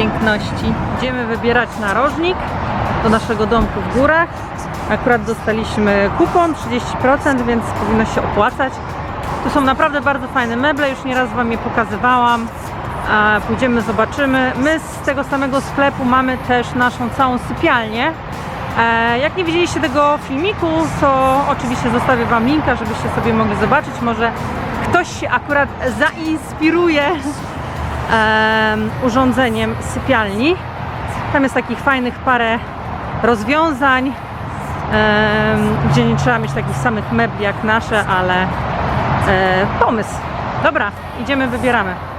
Piękności. Idziemy wybierać narożnik do naszego domku w górach. Akurat dostaliśmy kupon 30%, więc powinno się opłacać. Tu są naprawdę bardzo fajne meble, już nieraz Wam je pokazywałam. Pójdziemy, zobaczymy. My z tego samego sklepu mamy też naszą całą sypialnię. E, Jak nie widzieliście tego filmiku, to oczywiście zostawię Wam linka, żebyście sobie mogli zobaczyć. Może ktoś się akurat zainspiruje urządzeniem sypialni. Tam jest takich fajnych parę rozwiązań, gdzie nie trzeba mieć takich samych mebli jak nasze, ale e, pomysł. Dobra, idziemy, wybieramy.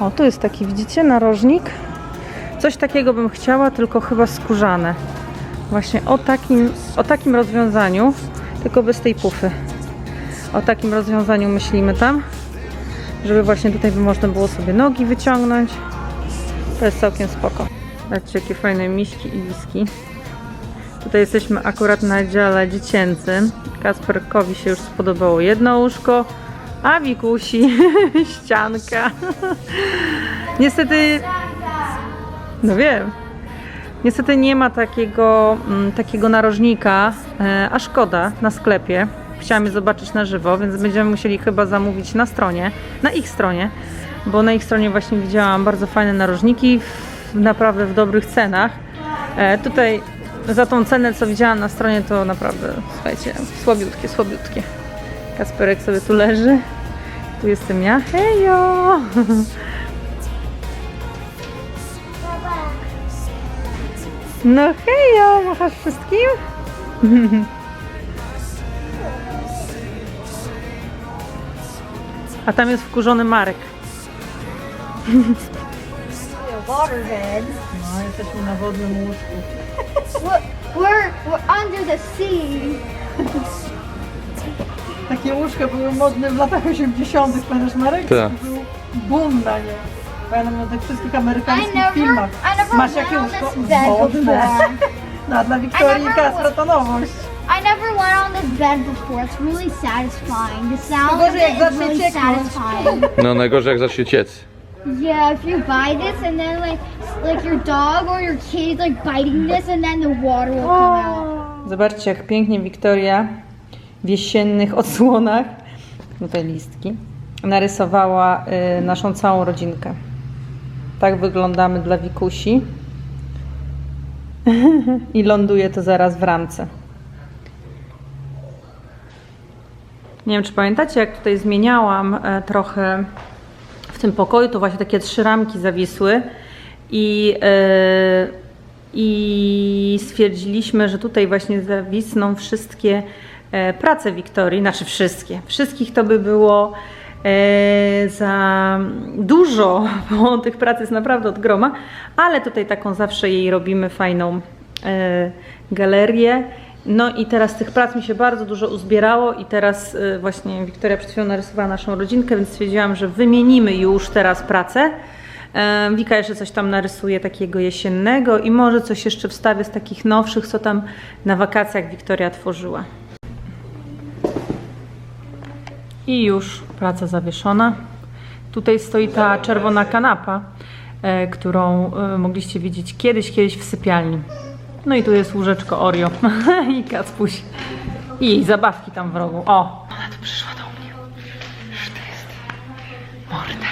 O, tu jest taki, widzicie, narożnik. Coś takiego bym chciała, tylko chyba skórzane. Właśnie o takim, o takim rozwiązaniu, tylko bez tej pufy. O takim rozwiązaniu myślimy tam, żeby właśnie tutaj by można było sobie nogi wyciągnąć. To jest całkiem spoko. Zobaczcie, jakie fajne miśki i liski. Tutaj jesteśmy akurat na dziale dziecięcym. Kasperkowi się już spodobało jedno łóżko, a Wikusi ścianka. Niestety, no wiem, niestety nie ma takiego, mm, takiego narożnika, e, a szkoda, na sklepie. Chciałam je zobaczyć na żywo, więc będziemy musieli chyba zamówić na stronie, na ich stronie, bo na ich stronie właśnie widziałam bardzo fajne narożniki, w, naprawdę w dobrych cenach. E, tutaj za tą cenę, co widziałam na stronie, to naprawdę, słuchajcie, słabiutkie, słabiutkie. Kasperek sobie tu leży. Tu jestem ja. Hejo! No hejo, machasz wszystkim? A tam jest wkurzony Marek. No, jesteśmy na wodnym łóżku. We're, we're, we're under the sea. Takie łóżka były modne w latach 80. Pamiętasz Marek? Tak. Był boom na nie. Pamiętam na tych wszystkich amerykańskich filmach. I never Masz jakie łóżko? Wodne. No, dla Wiktorii Kacpra to nowość. I never went on this bed before. It's really satisfying. The sound of it is really satisfying. No najgorzej jak zacznie ciec. yeah, if you buy this and then like like your dog or your kid like biting this and then the water will come out. Zobaczcie, jak pięknie Wiktoria w jesiennych odsłonach, tutaj listki, narysowała y, naszą całą rodzinkę. Tak wyglądamy dla Wikusi. I ląduje to zaraz w ramce. Nie wiem, czy pamiętacie, jak tutaj zmieniałam e, trochę w tym pokoju, to właśnie takie trzy ramki zawisły i, e, i stwierdziliśmy, że tutaj właśnie zawisną wszystkie prace Wiktorii, znaczy wszystkie. Wszystkich to by było e, za dużo, bo tych prac jest naprawdę od groma, ale tutaj taką zawsze jej robimy fajną e, galerię. No i teraz tych prac mi się bardzo dużo uzbierało i teraz właśnie Wiktoria przed chwilą narysowała naszą rodzinkę, więc stwierdziłam, że wymienimy już teraz pracę. E, Wika jeszcze coś tam narysuje takiego jesiennego i może coś jeszcze wstawię z takich nowszych, co tam na wakacjach Wiktoria tworzyła. I już praca zawieszona. Tutaj stoi ta czerwona kanapa, e, którą e, mogliście widzieć kiedyś, kiedyś w sypialni. No i tu jest łóżeczko Oreo i Kacpuś. I jej zabawki tam w rogu. O! Ona tu przyszła do mnie. Już to jest morda.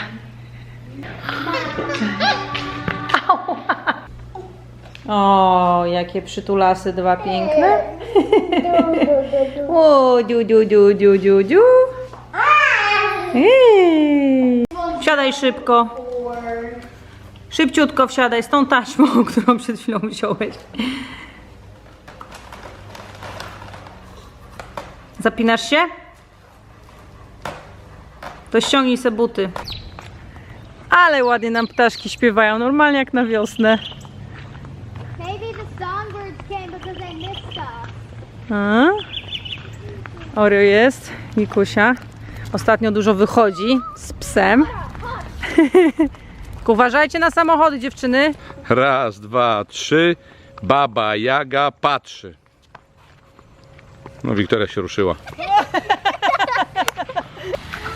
O, jakie przytulasy dwa piękne. O, dziu, dziu, dziu, dziu, dziu, dziu. Ej. Wsiadaj szybko. Szybciutko wsiadaj z tą taśmą, którą przed chwilą wziąłeś. Zapinasz się? To ściągnij se buty. Ale ładnie nam ptaszki śpiewają, normalnie jak na wiosnę. A? Oreo jest, Mikusia. Ostatnio dużo wychodzi z psem. Uważajcie na samochody, dziewczyny. Raz, dwa, trzy. Baba Jaga patrzy. No, Wiktoria się ruszyła.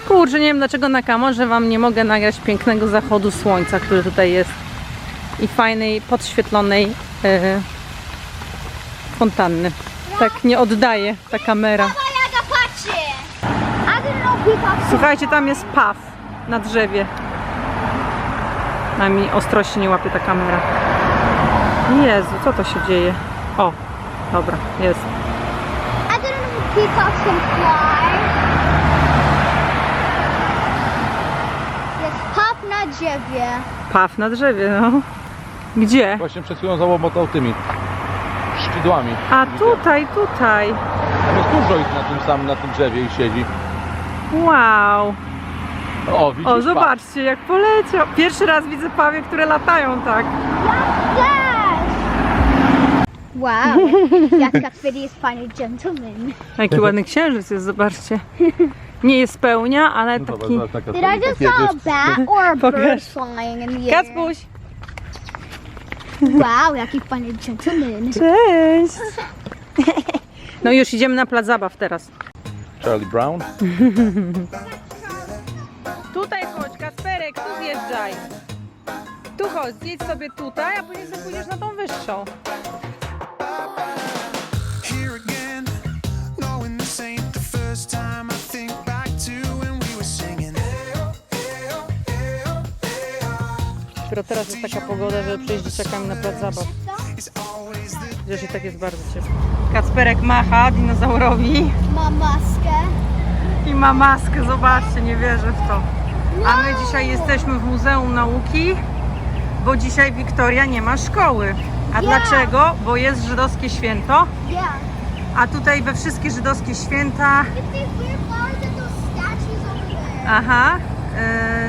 Kurczę, nie wiem dlaczego na kamerze Wam nie mogę nagrać pięknego zachodu słońca, który tutaj jest. I fajnej, podświetlonej e, fontanny. Tak nie oddaje ta kamera. Słuchajcie, tam jest paw na drzewie. Na mi ostrości nie łapie ta kamera. Jezu, co to się dzieje? O, dobra, jest. Peacocks can fly. Jest pop na drzewie. Paw na drzewie, no. Gdzie? Właśnie przed chwilą załomotał tymi szkidłami. A tutaj, tutaj. Tam jest dużo ich na tym samym, na tym drzewie i siedzi. Wow. O, widzisz? O, zobaczcie, jak poleciał. Pierwszy raz widzę pawie, które latają tak. Wow, jak Kacperi jest fajny gentleman. Jaki ładny księżyc jest, zobaczcie. Nie jest pełnia, ale No dobra, taki... zobacz, taka Did I just saw a bat or a bird Pokaż. flying in the air? Kacpuś! Wow, jaki fajny gentleman. Cześć! No już idziemy na plac zabaw teraz. Charlie Brown. Tutaj chodź, Kasperek, tu zjeżdżaj. Tu chodź, zjedź sobie tutaj, a później sobie pójdziesz na tą wyższą. Here again, knowing this ain't the first time I think back to when we were singing. Dopiero teraz jest taka pogoda, że przyjść dzieciakami na plac zabaw. It's always Wiesz, i tak jest bardzo ciepło. Kacperek macha dinozaurowi Ma maskę. i ma maskę, zobaczcie, nie wierzę w to. A my dzisiaj jesteśmy w Muzeum Nauki, bo dzisiaj Wiktoria nie ma szkoły. A dlaczego? Bo jest żydowskie święto, Yeah. a tutaj we wszystkie żydowskie święta Look at these weird flowers and those statues over there. Aha,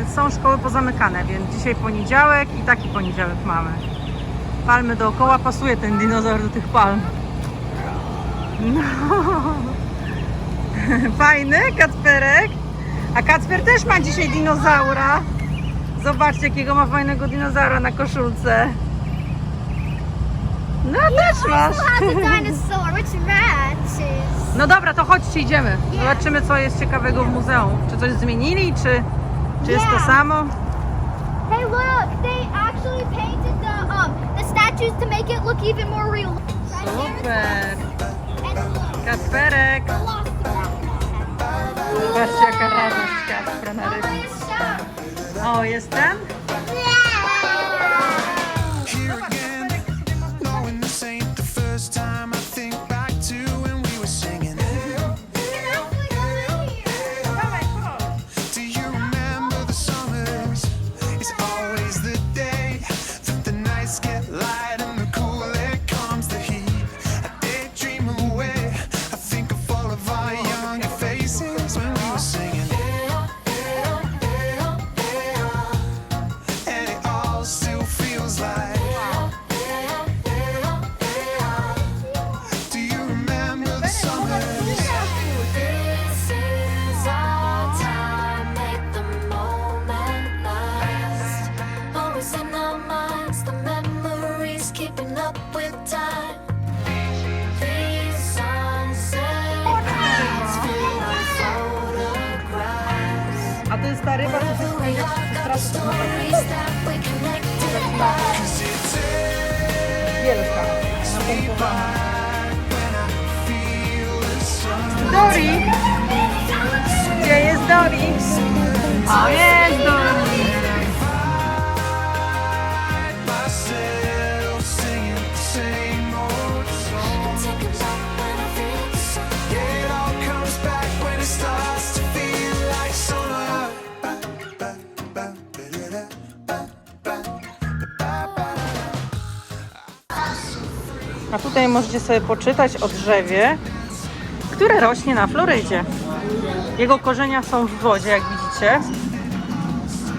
y, są szkoły pozamykane, więc dzisiaj poniedziałek i taki poniedziałek mamy. Palmy dookoła, pasuje ten dinozaur do tych palm. No. Fajny Kacperek. A Kacper też ma dzisiaj dinozaura. Zobaczcie, jakiego ma fajnego dinozaura na koszulce. No też masz. No dobra, to chodźcie, idziemy. Zobaczymy, co jest ciekawego w muzeum. Czy coś zmienili, czy, czy jest to samo? Hey, look! They actually statues to make it look even more real. Look, Kasperek. I lost the backpack. Zobaczcie, jaka radość Kaspra na rybie. O, jest ten? Tutaj możecie sobie poczytać o drzewie, które rośnie na Florydzie. Jego korzenia są w wodzie, jak widzicie.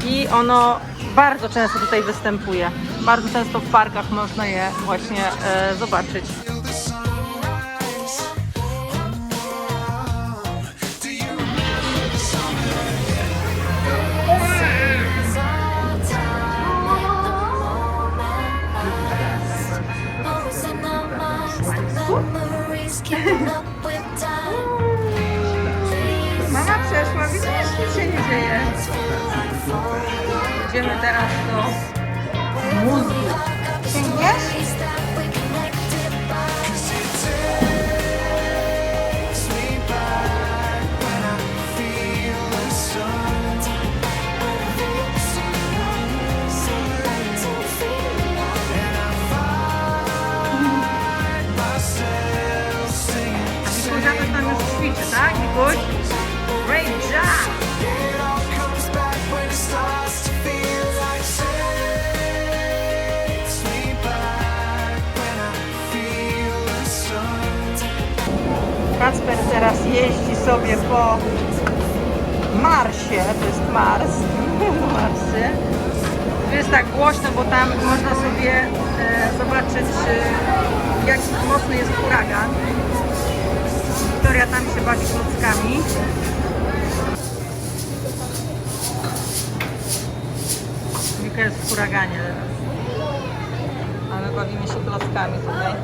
I ono bardzo często tutaj występuje. Bardzo często w parkach można je właśnie e, zobaczyć. Find myself singing. Mikusia tam już ćwiczy, tak, Mikuś? Kacper teraz jeździ sobie po Marsie, to jest Mars, Marsie. Tu jest tak głośno, bo tam można sobie e, zobaczyć, e, jak mocny jest huragan. Wiktoria tam się bawi klockami. Wika jest w huraganie teraz. A my bawimy się klockami tutaj.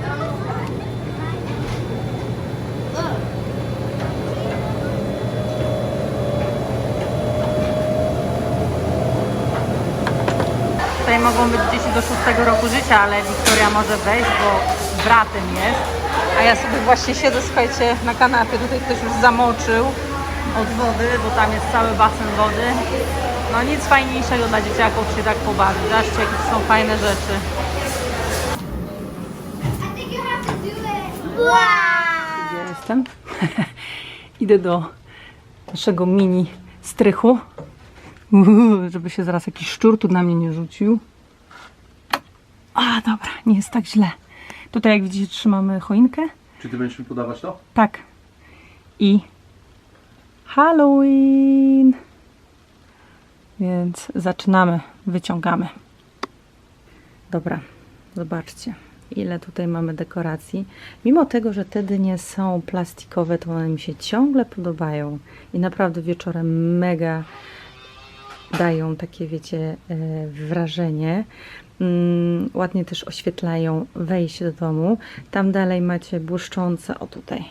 Mogą być dzieci do 6 roku życia, ale Wiktoria może wejść, bo bratem jest. A ja sobie właśnie siedzę, słuchajcie, na kanapie. Tutaj ktoś już zamoczył od wody, bo tam jest cały basen wody. No nic fajniejszego dla dzieciaków się tak pobawić. Zobaczcie, jakie są fajne rzeczy. Wow! Gdzie ja jestem? Idę do naszego mini strychu, Uuu, żeby się zaraz jakiś szczur tu na mnie nie rzucił. A, dobra, nie jest tak źle. Tutaj, jak widzicie, trzymamy choinkę. Czy ty będziesz mi podawać to? Tak. I Halloween. Więc zaczynamy, wyciągamy. Dobra, zobaczcie, ile tutaj mamy dekoracji. Mimo tego, że te dynie są plastikowe, to one mi się ciągle podobają. I naprawdę wieczorem mega dają takie, wiecie, e, wrażenie. Mm, ładnie też oświetlają wejście do domu. Tam dalej macie błyszczące, o tutaj,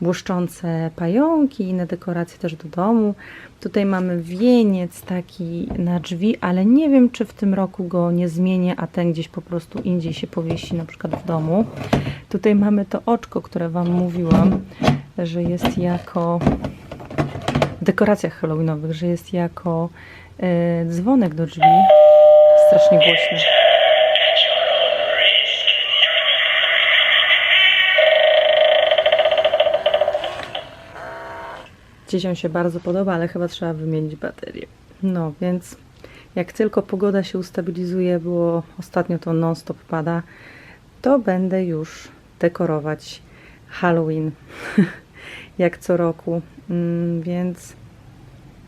błyszczące pająki, inne dekoracje też do domu. Tutaj mamy wieniec taki na drzwi, ale nie wiem, czy w tym roku go nie zmienię, a ten gdzieś po prostu indziej się powiesi, na przykład w domu. Tutaj mamy to oczko, które Wam mówiłam, że jest jako w dekoracjach halloweenowych, że jest jako e, dzwonek do drzwi. Strasznie głośny. Dzieciom się bardzo podoba, ale chyba trzeba wymienić baterię. No więc jak tylko pogoda się ustabilizuje, było ostatnio to non-stop pada, to będę już dekorować Halloween jak co roku. Mm, Więc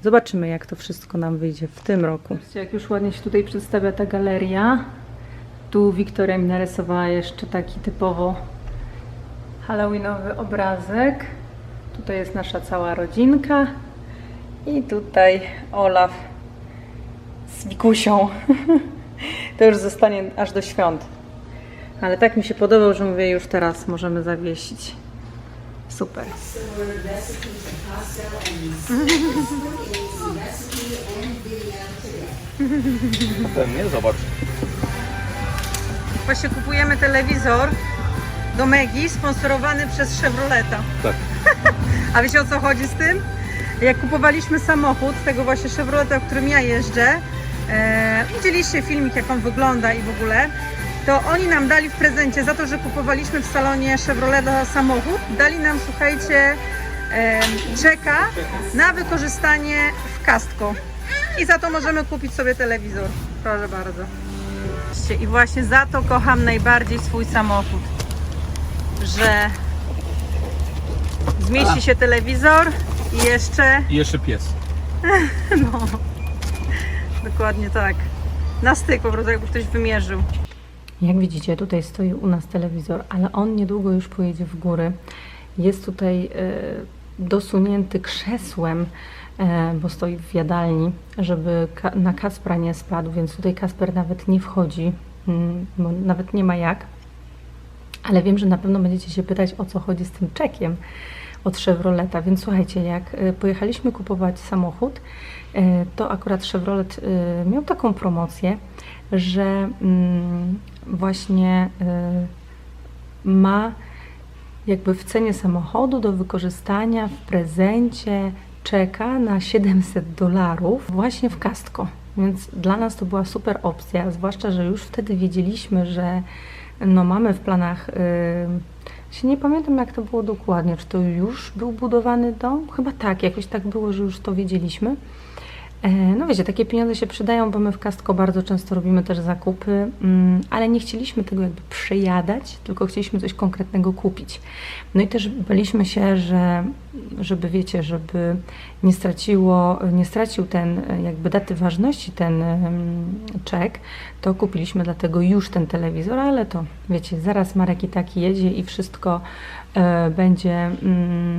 zobaczymy, jak to wszystko nam wyjdzie w tym roku. Jak już ładnie się tutaj przedstawia ta galeria, tu Wiktoria mi narysowała jeszcze taki typowo halloweenowy obrazek. Tutaj jest nasza cała rodzinka i tutaj Olaf z Wikusią. to już zostanie aż do świąt. Ale tak mi się podobał, że mówię, już teraz możemy zawiesić. Super. Ten, nie? Zobacz. Właśnie kupujemy telewizor do Megi, sponsorowany przez Chevroleta. Tak. A wiecie o co chodzi z tym? Jak kupowaliśmy samochód, tego właśnie Chevroleta, w którym ja jeżdżę, e, widzieliście filmik, jak on wygląda i w ogóle, to oni nam dali w prezencie za to, że kupowaliśmy w salonie Chevroleta samochód, dali nam, słuchajcie, czeka na wykorzystanie w Kastko. I za to możemy kupić sobie telewizor. Proszę bardzo. I właśnie za to kocham najbardziej swój samochód, że zmieści się telewizor i jeszcze I jeszcze pies. No, dokładnie tak. Na styk po prostu, jakby ktoś wymierzył. Jak widzicie, tutaj stoi u nas telewizor, ale on niedługo już pojedzie w góry. Jest tutaj e, dosunięty krzesłem, e, bo stoi w jadalni, żeby na Kaspra nie spadł, więc tutaj Kasper nawet nie wchodzi, mm, bo nawet nie ma jak. Ale wiem, że na pewno będziecie się pytać, o co chodzi z tym czekiem od Chevroleta. Więc słuchajcie, jak e, pojechaliśmy kupować samochód, to akurat Chevrolet miał taką promocję, że mm, właśnie e, ma jakby w cenie samochodu do wykorzystania w prezencie czeka na 700 dolarów właśnie w Castco. Więc dla nas to była super opcja, zwłaszcza, że już wtedy wiedzieliśmy, że no mamy w planach, yy, się nie pamiętam jak to było dokładnie, czy to już był budowany dom? Chyba tak, jakoś tak było, że już to wiedzieliśmy. E, No wiecie, takie pieniądze się przydają, bo my w Kastko bardzo często robimy też zakupy, mm, ale nie chcieliśmy tego jakby przejadać, tylko chcieliśmy coś konkretnego kupić. No i też baliśmy się, że żeby wiecie, żeby nie straciło, nie stracił ten jakby daty ważności ten em, czek, to kupiliśmy dlatego już ten telewizor, ale to wiecie, zaraz Marek i taki jedzie i wszystko e, będzie mm,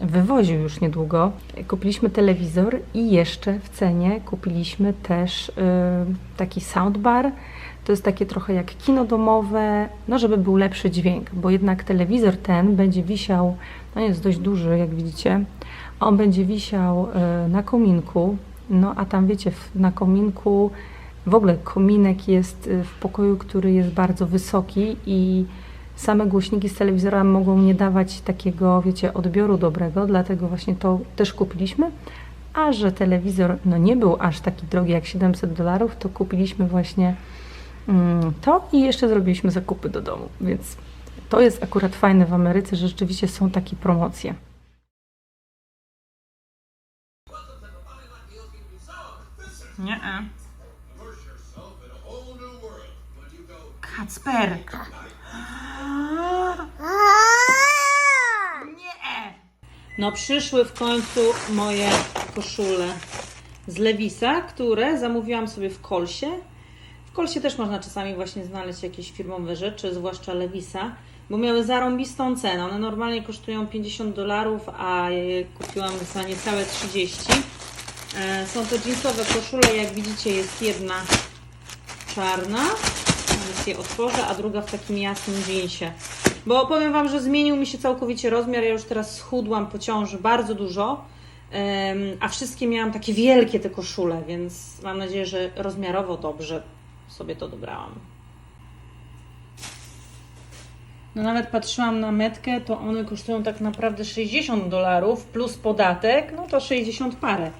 wywoził już niedługo. Kupiliśmy telewizor i jeszcze w cenie kupiliśmy też e, taki soundbar. To jest takie trochę jak kino domowe, no żeby był lepszy dźwięk, bo jednak telewizor ten będzie wisiał, no jest dość duży, jak widzicie. On będzie wisiał e, na kominku, no a tam wiecie, na kominku w ogóle kominek jest y, w pokoju, który jest bardzo wysoki i same głośniki z telewizora mogą nie dawać takiego, wiecie, odbioru dobrego, dlatego właśnie to też kupiliśmy. A że telewizor no nie był aż taki drogi jak 700 dolarów, to kupiliśmy właśnie mm, to i jeszcze zrobiliśmy zakupy do domu, więc to jest akurat fajne w Ameryce, że rzeczywiście są takie promocje. Nie. Kacper. Nie. No przyszły w końcu moje koszule z Lewisa, które zamówiłam sobie w Kolsie. W Kolsie też można czasami właśnie znaleźć jakieś firmowe rzeczy, zwłaszcza Lewisa, bo miały zarąbistą cenę. One normalnie kosztują 50 dolarów, a je kupiłam za niecałe 30. E, Są to jeansowe koszule, jak widzicie jest jedna czarna, więc je otworzę, a druga w takim jasnym jeansie. Bo powiem Wam, że zmienił mi się całkowicie rozmiar, ja już teraz schudłam po ciąży bardzo dużo, a wszystkie miałam takie wielkie te koszule, więc mam nadzieję, że rozmiarowo dobrze sobie to dobrałam. No nawet patrzyłam na metkę, to one kosztują tak naprawdę 60 dolarów plus podatek, no to 60 parę.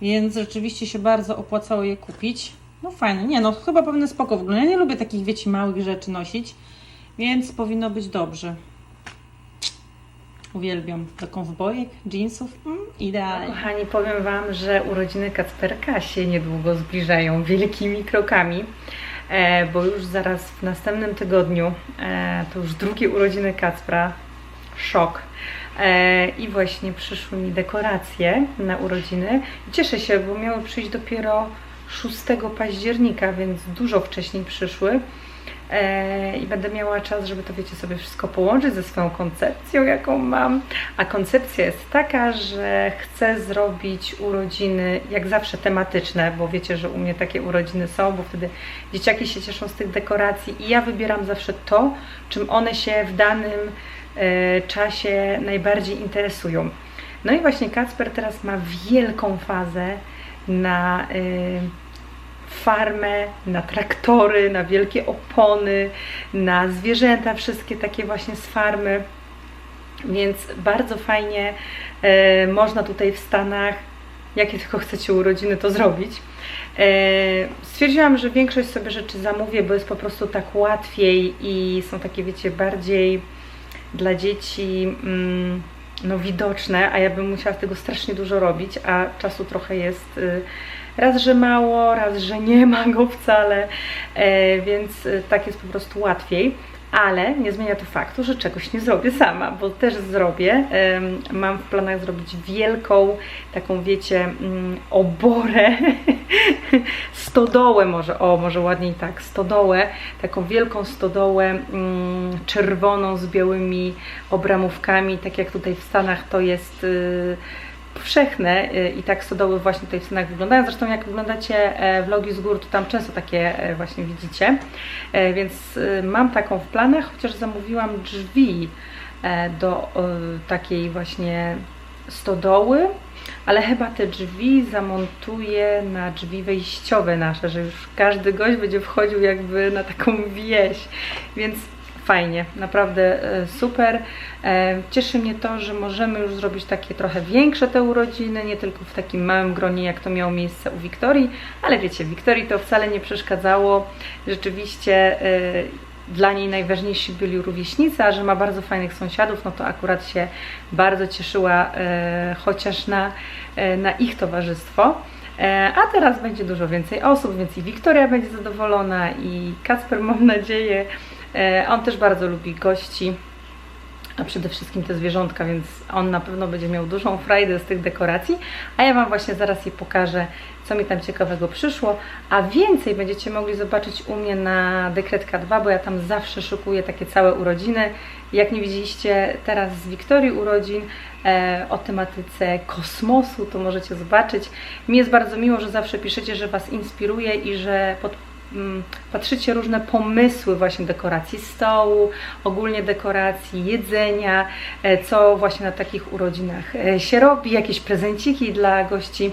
Więc rzeczywiście się bardzo opłacało je kupić. No fajne, nie no, chyba pewne spoko wygląda. Ja nie lubię takich, wiecie, małych rzeczy nosić, więc powinno być dobrze. Uwielbiam do kowbojek, jeansów, mm, idealnie. Kochani, powiem Wam, że urodziny Kacperka się niedługo zbliżają wielkimi krokami, e, bo już zaraz w następnym tygodniu e, to już drugie urodziny Kacpra. Szok. E, I właśnie przyszły mi dekoracje na urodziny. Cieszę się, bo miały przyjść dopiero 6 października, więc dużo wcześniej przyszły. E, I będę miała czas, żeby to wiecie sobie wszystko połączyć ze swoją koncepcją, jaką mam. A koncepcja jest taka, że chcę zrobić urodziny jak zawsze tematyczne, bo wiecie, że u mnie takie urodziny są, bo wtedy dzieciaki się cieszą z tych dekoracji i ja wybieram zawsze to, czym one się w danym e, czasie najbardziej interesują. No i właśnie Kacper teraz ma wielką fazę na e, farmę, na traktory, na wielkie opony, na zwierzęta, wszystkie takie właśnie z farmy. Więc bardzo fajnie e, można tutaj w Stanach, jakie tylko chcecie urodziny, to zrobić. E, stwierdziłam, że większość sobie rzeczy zamówię, bo jest po prostu tak łatwiej i są takie, wiecie, bardziej dla dzieci mm, no, widoczne, a ja bym musiała tego strasznie dużo robić, a czasu trochę jest y, raz, że mało, raz, że nie ma go wcale, e, więc y, tak jest po prostu łatwiej. ale nie zmienia to faktu, że czegoś nie zrobię sama, bo też zrobię. Mam w planach zrobić wielką, taką wiecie, mm, oborę, stodołę może, o może ładniej tak, stodołę, taką wielką stodołę mm, czerwoną z białymi obramówkami, tak jak tutaj w Stanach to jest y, powszechne y, i tak stodoły właśnie tutaj w Stanach wyglądają. Zresztą jak oglądacie e, vlogi z gór, to tam często takie e, właśnie widzicie. E, Więc y, mam taką w planach, chociaż zamówiłam drzwi do takiej właśnie stodoły, ale chyba te drzwi zamontuję na drzwi wejściowe nasze, że już każdy gość będzie wchodził jakby na taką wieś, więc fajnie, naprawdę e, super. E, Cieszy mnie to, że możemy już zrobić takie trochę większe te urodziny, nie tylko w takim małym gronie, jak to miało miejsce u Wiktorii, ale wiecie, Wiktorii to wcale nie przeszkadzało. Rzeczywiście e, dla niej najważniejsi byli rówieśnicy, a że ma bardzo fajnych sąsiadów, no to akurat się bardzo cieszyła chociaż na, na ich towarzystwo. A teraz będzie dużo więcej osób, więc i Wiktoria będzie zadowolona, i Kacper, mam nadzieję. E, On też bardzo lubi gości, a przede wszystkim te zwierzątka, więc on na pewno będzie miał dużą frajdę z tych dekoracji. A ja Wam właśnie zaraz je pokażę, co mi tam ciekawego przyszło. A więcej będziecie mogli zobaczyć u mnie na Dekretka 2, bo ja tam zawsze szukuję takie całe urodziny. Jak nie widzieliście teraz z Wiktorii urodzin e, o tematyce kosmosu, to możecie zobaczyć. Mi jest bardzo miło, że zawsze piszecie, że Was inspiruje i że pod, patrzycie różne pomysły właśnie dekoracji stołu, ogólnie dekoracji, jedzenia, e, co właśnie na takich urodzinach e, się robi, jakieś prezenciki dla gości.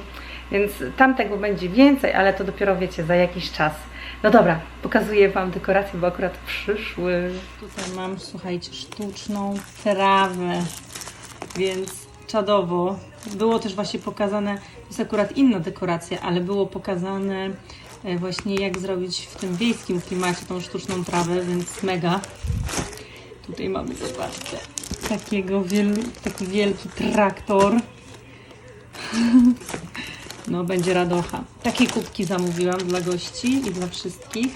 Więc tam tego będzie więcej, ale to dopiero wiecie za jakiś czas. No dobra, pokazuję Wam dekoracje, bo akurat przyszły. Tutaj mam, słuchajcie, sztuczną trawę, więc czadowo. Było też właśnie pokazane, to jest akurat inna dekoracja, ale było pokazane właśnie jak zrobić w tym wiejskim klimacie tą sztuczną trawę, więc mega. Tutaj mamy, zobaczcie, takiego wiel, taki wielki traktor. No, będzie radocha. Takie kubki zamówiłam dla gości i dla wszystkich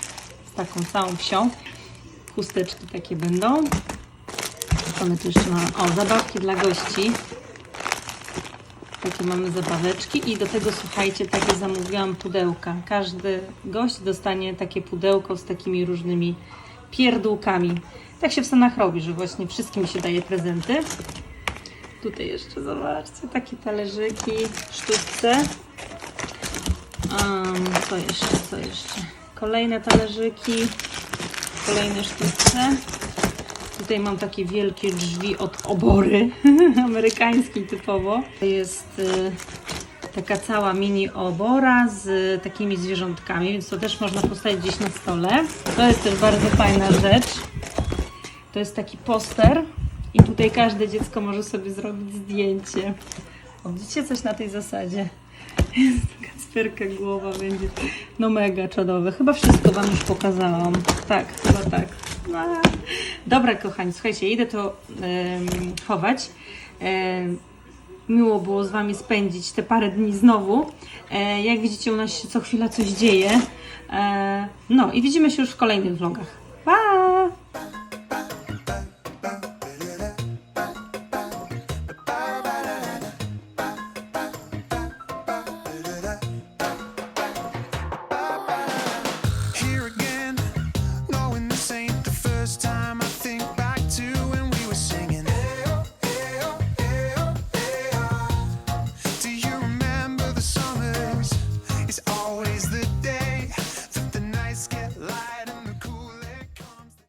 z taką całą wsią. Chusteczki takie będą. My tu jeszcze mamy? O, zabawki dla gości. Takie mamy zabaweczki i do tego słuchajcie, takie zamówiłam pudełka. Każdy gość dostanie takie pudełko z takimi różnymi pierdółkami. Tak się w Stanach robi, że właśnie wszystkim się daje prezenty. Tutaj jeszcze zobaczcie, takie talerzyki sztuczce. Um, co jeszcze, co jeszcze? Kolejne talerzyki, kolejne sztuczce. Tutaj mam takie wielkie drzwi od obory, amerykański typowo. To jest y, taka cała mini obora z takimi zwierzątkami, więc to też można postawić gdzieś na stole. To jest też bardzo fajna rzecz. To jest taki poster i tutaj każde dziecko może sobie zrobić zdjęcie. O, widzicie coś na tej zasadzie? Jest taka cperka głowa będzie. No mega czadowe. Chyba wszystko Wam już pokazałam. Tak, chyba tak. Dobra kochani, słuchajcie, idę to chować. Miło było z Wami spędzić te parę dni znowu. E, jak widzicie, u nas się co chwila coś dzieje. E, no i widzimy się już w kolejnych vlogach. Pa!